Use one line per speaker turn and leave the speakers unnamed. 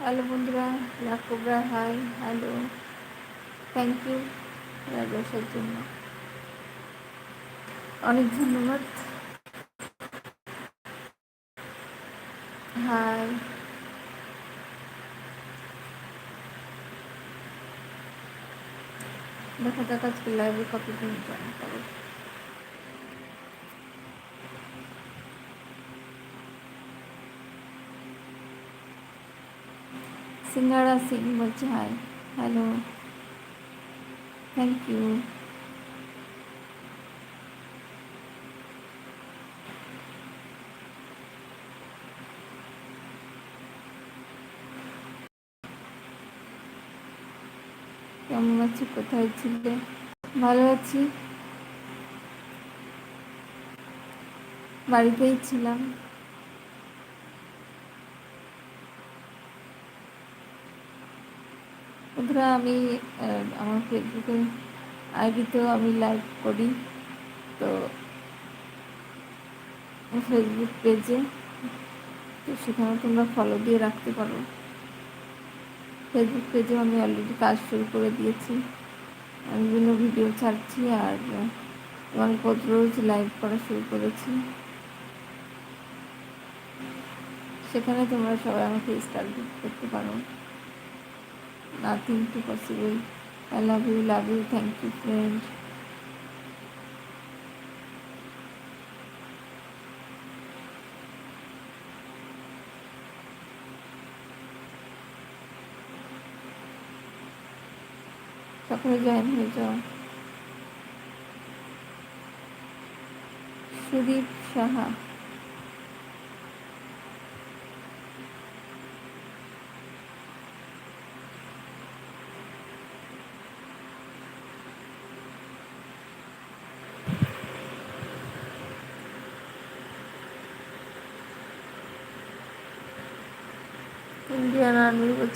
Hello বন্ধুরা লাকোবরা hi, hello. Thank you ব্যবসার জন্য। অনেক ধন্যবাদ। হাই। দেখা যাক আজকে লাইভে কতদিন সিঙ্গারা সিং বলছে হাই হ্যালো থ্যাংক ইউ কেমন আছি? কোথায় ছিলে? ভালো আছি। বাড়িতেই ছিলাম। বন্ধুরা, আমি আমার ফেসবুকে আইডিতেও আমি লাইভ করি। তো ফেসবুক পেজে তো সেখানে তোমরা ফলো দিয়ে রাখতে পারো। ফেসবুক পেজেও আমি অলরেডি কাজ শুরু করে দিয়েছি। আমি বিভিন্ন ভিডিও ছাড়ছি আর কত রোজ লাইভ করা শুরু করেছি। সেখানে তোমরা সবাই আমাকে স্টার করতে পারো। Nothing to possible I love you love you thank you friend সকলে জয়েন হয়ে যাও। সুদীপ সাহা। 今天呢你不去